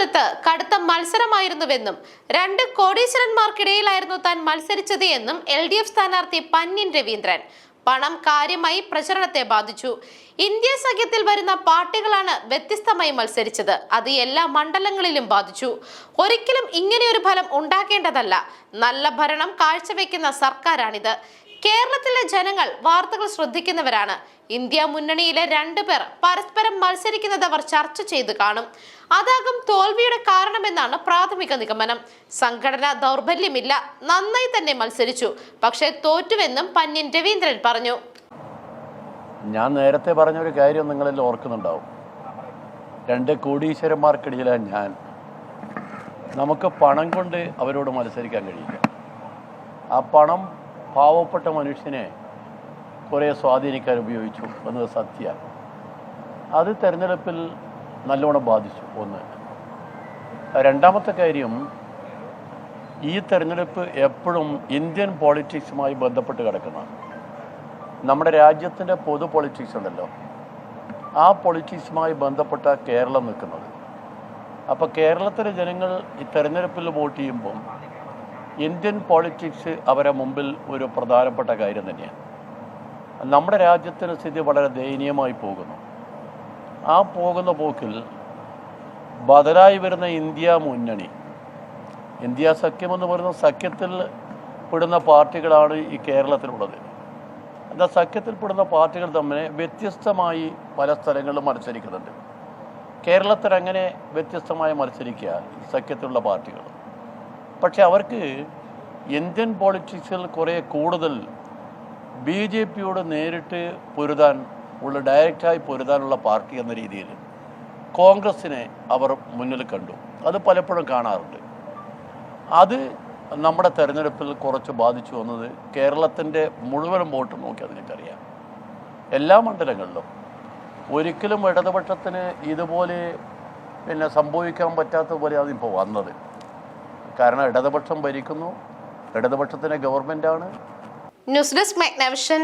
തിരുവനന്തപുരത്ത് കടുത്ത മത്സരമായിരുന്നുവെന്നും രണ്ട് കോടീശ്വരന്മാർക്കിടയിലായിരുന്നു താൻ മത്സരിച്ചത് എന്നും എൽ ഡി എഫ് സ്ഥാനാർത്ഥി പന്ന്യൻ രവീന്ദ്രൻ പണം കാര്യമായി പ്രചരണത്തെ ബാധിച്ചു. ഇന്ത്യ സഖ്യത്തിൽ വരുന്ന പാർട്ടികളാണ് വ്യത്യസ്തമായി മത്സരിച്ചത്. അത് എല്ലാ മണ്ഡലങ്ങളിലും ബാധിച്ചു. ഒരിക്കലും ഇങ്ങനെയൊരു ഫലം ഉണ്ടാക്കേണ്ടതല്ല. നല്ല ഭരണം കാഴ്ചവെക്കുന്ന സർക്കാരാണിത്. കേരളത്തിലെ ജനങ്ങൾ വാർത്തകൾ ശ്രദ്ധിക്കുന്നവരാണ്. ഇന്ത്യ മുന്നണിയിലെ രണ്ടു പേർ പരസ്പരം മത്സരിക്കുന്നത് അവർ ചർച്ച ചെയ്ത് കാണും. അതാകും തോൽവിയുടെ കാരണമെന്നാണ് പ്രാഥമിക നിഗമനം. സംഘടന ദൗർബല്യമില്ല. നന്നായി തന്നെ മത്സരിച്ചു. പക്ഷേ തോറ്റുവെന്നും പന്യൻ രവീന്ദ്രൻ പറഞ്ഞു. ഞാൻ നേരത്തെ പറഞ്ഞ ഒരു കാര്യം നിങ്ങളിൽ ഓർക്കുന്നുണ്ടാവും. രണ്ട് കോടീശ്വരന്മാർക്കിടയിലാണ് ഞാൻ. നമുക്ക് പണം കൊണ്ട് അവരോട് മത്സരിക്കാൻ കഴിയില്ല. ആ പണം പാവപ്പെട്ട മനുഷ്യനെ കുറേ സ്വാധീനിക്കാൻ ഉപയോഗിച്ചു എന്നത് സത്യമാണ് അത് തെരഞ്ഞെടുപ്പിൽ നല്ലോണം ബാധിച്ചു ഒന്ന്. രണ്ടാമത്തെ കാര്യം ഈ തെരഞ്ഞെടുപ്പ് എപ്പോഴും ഇന്ത്യൻ പോളിറ്റിക്സുമായി ബന്ധപ്പെട്ട് കിടക്കുന്ന. നമ്മുടെ രാജ്യത്തിന്റെ പൊതു പൊളിറ്റിക്സ് ഉണ്ടല്ലോ. ആ പൊളിറ്റിക്സുമായി ബന്ധപ്പെട്ട കേരളം നിൽക്കുന്നത്. അപ്പോൾ കേരളത്തിലെ ജനങ്ങൾ ഈ തെരഞ്ഞെടുപ്പിൽ വോട്ട് ചെയ്യുമ്പം ഇന്ത്യൻ പോളിറ്റിക്സ് അവരെ മുമ്പിൽ ഒരു പ്രധാനപ്പെട്ട കാര്യം തന്നെയാണ്. നമ്മുടെ രാജ്യത്തിന്റെ സ്ഥിതി വളരെ ദയനീയമായി പോകുന്നു. ആ പോകുന്ന പോക്കിൽ ബദലായി വരുന്ന ഇന്ത്യ മുന്നണി ഇന്ത്യ സഖ്യം എന്ന് പറയുന്ന സഖ്യത്തിൽ പെടുന്ന പാർട്ടികളാണ് ഈ കേരളത്തിലുള്ളത്. എന്നാൽ സഖ്യത്തിൽപ്പെടുന്ന പാർട്ടികൾ തമ്മിൽ വ്യത്യസ്തമായി പല സ്ഥലങ്ങളിലും മത്സരിക്കുന്നുണ്ട്. കേരളത്തിൽ അങ്ങനെ വ്യത്യസ്തമായി മത്സരിക്കുക സഖ്യത്തിലുള്ള പാർട്ടികൾ. പക്ഷെ അവർക്ക് ഇന്ത്യൻ പോളിറ്റിക്സിൽ കുറേ കൂടുതൽ ബി ജെ പിയോട് നേരിട്ട് പൊരുതാൻ ഉള്ള ഡയറക്റ്റായി പൊരുതാനുള്ള പാർട്ടി എന്ന രീതിയിൽ കോൺഗ്രസ്സിനെ അവർ മുന്നിൽ കണ്ടു. അത് പലപ്പോഴും കാണാറുണ്ട്. അത് നമ്മുടെ തെരഞ്ഞെടുപ്പിൽ കുറച്ച് ബാധിച്ചു വന്നത് കേരളത്തിന്റെ മുഴുവൻ വോട്ട് നോക്കി അതിനൊക്കറിയാം. എല്ലാ മണ്ഡലങ്ങളിലും ഒരിക്കലും ഇടതുപക്ഷത്തിന് ഇതുപോലെ പിന്നെ സംഭവിക്കാൻ പറ്റാത്ത പോലെ അതിപ്പോൾ വന്നത്. കാരണം ഇടതുപക്ഷം ഭരിക്കുന്നു. ഇടതുപക്ഷത്തിന് ആണ് ന്യൂസ് ഡെസ്ക് മാഗ്നവിഷൻ